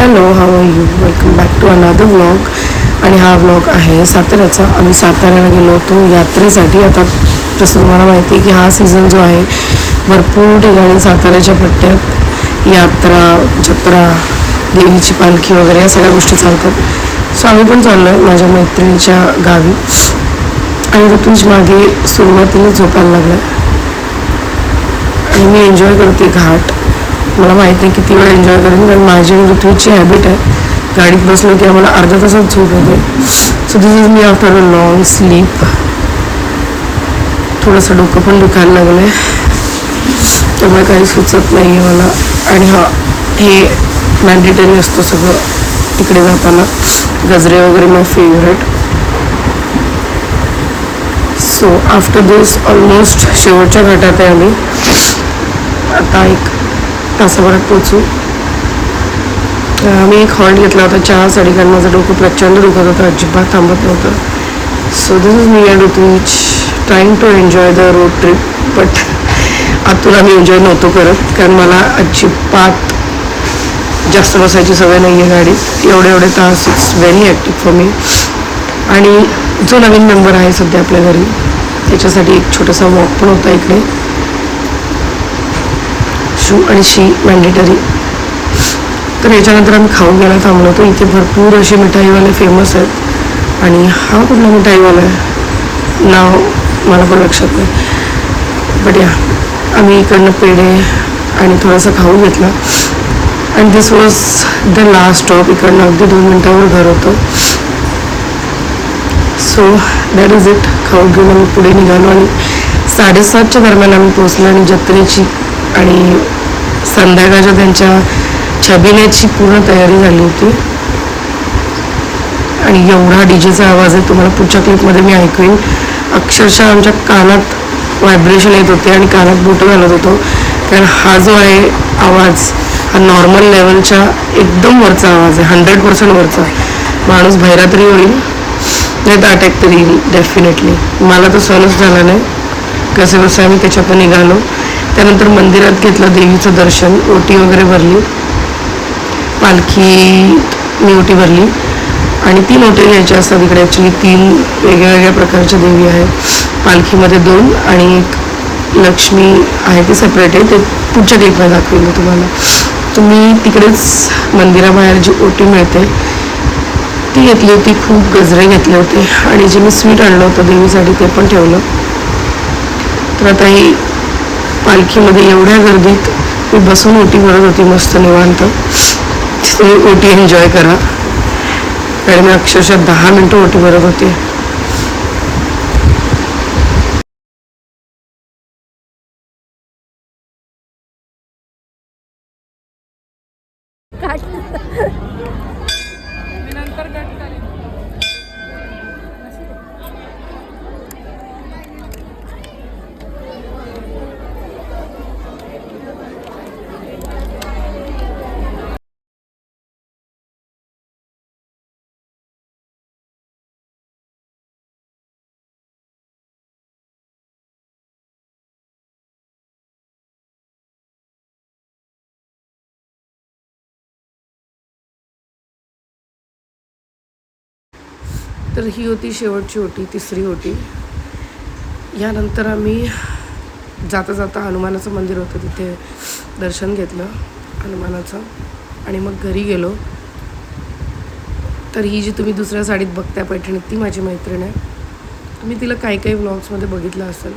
Hello how are you welcome back to another vlog आणि हा vlog आहे साताऱ्याचा. आम्ही साताऱ्याला गेलो होतो यात्रेसाठी. आता जसं तुम्हाला माहिती आहे की हा सीझन जो आहे भरपूर ठिकाणी साताऱ्याच्या पट्ट्यात यात्रा जत्रा देवीची पालखी वगैरे या सगळ्या गोष्टी चालतात. सो आम्ही पण चाललो आहे माझ्या मैत्रिणीच्या गावी. आणि ऋतुंज मागे सुरुवातीला झोपायला लागला आणि मी एन्जॉय करते घाट. मला माहीत नाही किती वेळ एन्जॉय करेन कारण माझी आणि ऋतूची हॅबिट आहे. गाडीत बसलो की आम्हाला अर्धा तासात झोप होते so this is me after a long sleep थोडंसं डोकं पण दुखायला लागलं आहे त्यामुळे काही सुचत नाही आहे मला. आणि हा हे मॅन्डेटरी असतं सगळं तिकडे जाताना. गजरे वगैरे my favourite so after this almost शेवटच्या घाटात आहे आम्ही. आता एक तासाभरात पोचू मी एक हॉल्ट घेतला होता चहासाठी कारण माझं डोकं प्रचंड दुखत होतं अजिबात थांबत नव्हतं. So this is me and Rutuja trying to enjoy the road trip but आतून आम्ही एन्जॉय नव्हतो करत कारण मला अजिबात जास्त बसायची सवय नाही आहे गाडीत. एवढे एवढे तास it's very active for me आणि जो नवीन मेंबर आहे सध्या आपल्या घरी त्याच्यासाठी एक छोटासा वॉक पण होता इकडे. शू आणि शी मॅन्डेटरी तर याच्यानंतर आम्ही खाऊ घ्यायला थांबलो होतो. इथे भरपूर असे मिठाईवाले फेमस आहेत. आणि हा कुठला मिठाईवाला आहे? नाव मला पण लक्षात नाही. बट या आम्ही इकडनं पेढे आणि थोडासा खाऊ घेतला. आणि this was the last stop इकडनं अगदी दोन मिनटावर घर होतं. सो दॅट इज इट खाऊ घेऊन आम्ही पुढे निघालो आणि साडेसातच्या दरम्यान आम्ही पोहोचलो आणि जत्रेची आणि संध्याकाळच्या त्यांच्या छबिन्याची पूर्ण तयारी झाली होती. आणि एवढा डीजेचा आवाज आहे तुम्हाला पुढच्या क्लिपमध्ये मी ऐकवीन. अक्षरशः आमच्या कानात व्हायब्रेशन येत होते आणि कानात बोटं घालत होतो. कारण हा जो आहे आवाज हा नॉर्मल लेवलच्या एकदम वरचा आवाज आहे हंड्रेड पर्सेंट वरचा माणूस भैरा तरी होईल नाही तर अटॅक तरी येईल डेफिनेटली मला तर सहनच झाला नाही. कसं कसं आम्ही त्याच्यातून निघालो. त्यानंतर मंदिरात घेतलं देवीचं दर्शन ओटी वगैरे भरली. पालखी मी ओटी भरली. आणि तीन ओटी घ्यायच्या असतात इकडे. ॲक्च्युली तीन वेगळ्या वेगळ्या प्रकारच्या देवी आहेत. पालखीमध्ये दोन आणि एक लक्ष्मी आहे ती सेपरेट आहे. ते पुढच्या देवीला दाखवेल मी तुम्हाला. तुम्ही तिकडेच मंदिराबाहेर जी ओटी मिळते ती घेतली होती. खूप गजरे घेतले होते. आणि जे मी स्वीट आणलं होतं देवीसाठी ते पण ठेवलं. तर आता ही पालखीमध्ये एवढ्या गर्दीत मी बसून ओटी भरत होती मस्त निवांत. तुम्ही ओटी एन्जॉय करा. कारण मी अक्षरशः दहा मिनटं ओटी भरत होते. तर ही होती शेवटची होती तिसरी होती यानंतर आम्ही जाता जाता हनुमानाचं मंदिर होतं तिथे दर्शन घेतलं हनुमानाचं आणि मग घरी गेलो. तर ही जी तुम्ही दुसऱ्या साडीत बघताय पैठणीत ती माझी मैत्रीण आहे. तुम्ही तिला काही काही व्लॉग्समध्ये बघितलं असेल.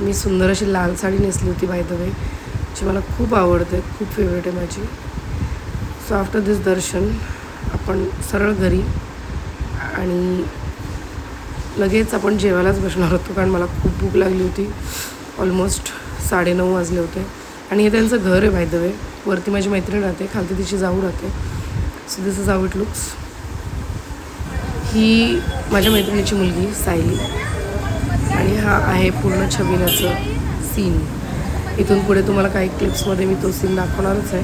मी सुंदर अशी लाल साडी नेसली होती बाय द वे जी मला खूप आवडते खूप फेवरेट आहे माझी. सो आफ्टर दिस दर्शन आपण सरळ घरी आणि लगेच आपण जेवायलाच बसणार होतो कारण मला खूप भूक लागली होती. ऑलमोस्ट साडेनऊ वाजले होते. आणि हे त्यांचं घर आहे बाय द वे वरती माझी मैत्रीण राहते खालती तिची जाऊ राहते. So this is how it looks ही माझ्या मैत्रिणीची मुलगी सायली. आणि हा आहे पूर्ण छबिनाचं सीन इथून पुढे तुम्हाला काही क्लिप्समध्ये मी तो सीन दाखवणारच आहे.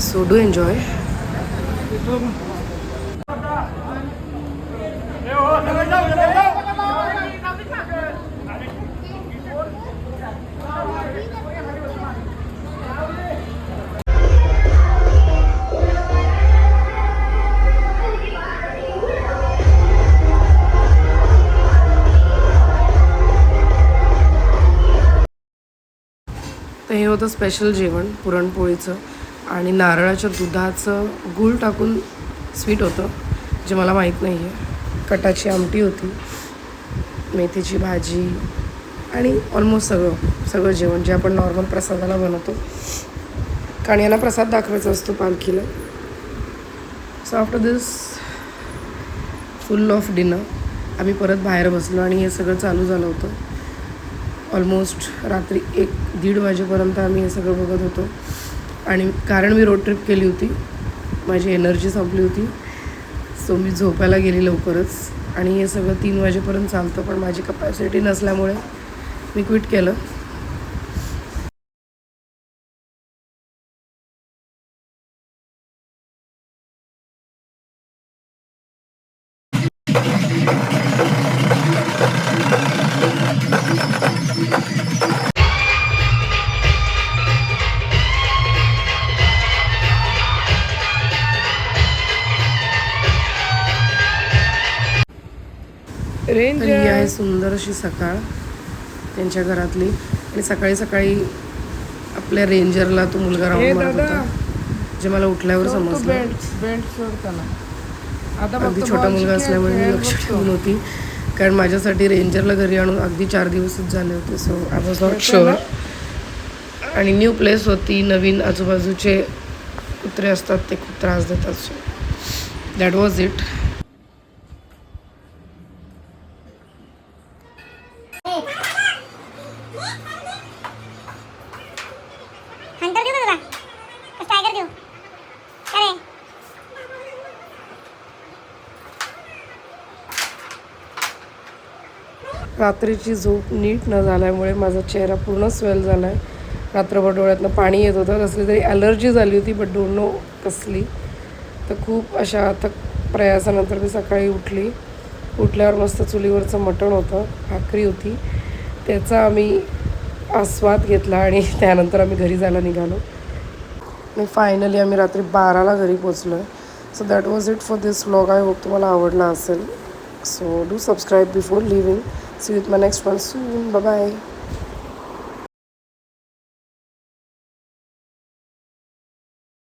सो डू एन्जॉय तर हे होतं स्पेशल जेवण पुरणपोळीचं. आणि नारळाच्या दुधाचं गूळ टाकून स्वीट होतं जे मला माहीत नाही आहे कटाची आमटी होती मेथीची भाजी आणि ऑलमोस्ट सगळं सगळं जेवण जे आपण नॉर्मल प्रसादाला बनवतो. कारण याला प्रसाद दाखवायचा असतो पालखीला. So after this full of dinner आम्ही परत बाहेर बसलो आणि हे सगळं चालू झालं होतं. ऑलमोस्ट रात्री एक दीड वाजेपर्यंत आम्ही हे सगळं बघत होतो. आणि कारण मी रोड ट्रिप केली होती माझी एनर्जी संपली होती. सो मी झोपायला गेली लवकरच. आणि हे सगळं तीन वाजेपर्यंत चालतं पण माझी कपॅसिटी नसल्यामुळे मी क्विट केलं. तर ही आहे सुंदर अशी सकाळ त्यांच्या घरातली. आणि सकाळी सकाळी आपल्या रेंजरला तो मुलगा राहून होता जे मला उठल्यावर समजलं. अगदी छोटा मुलगा असल्यामुळे मी लक्ष. ठेवून होती. कारण माझ्यासाठी रेंजरला घरी आणून अगदी चार दिवसच झाले होते so I was not sure आणि न्यू प्लेस होती नवीन आजूबाजूचे कुत्रे असतात ते खूप त्रास देतात. सो दॅट वॉज इट रात्रीची झोप नीट न झाल्यामुळे माझा चेहरा पूर्ण स्वेल झाला आहे रात्रभर डोळ्यातनं पाणी येत होतं. कसली तरी ॲलर्जी झाली होती बट डोंट नो कसली. तर खूप अशा अथक प्रयासानंतर मी सकाळी उठली. उठल्यावर मस्त चुलीवरचं मटण होतं भाकरी होती. त्याचा आम्ही आस्वाद घेतला आणि त्यानंतर आम्ही घरी जायला निघालो. आणि फायनली आम्ही रात्री बाराला घरी पोचलो आहे so that was it for this vlog I hope तुम्हाला आवडला असेल. So do subscribe before leaving See you with my next one soon. Bye bye.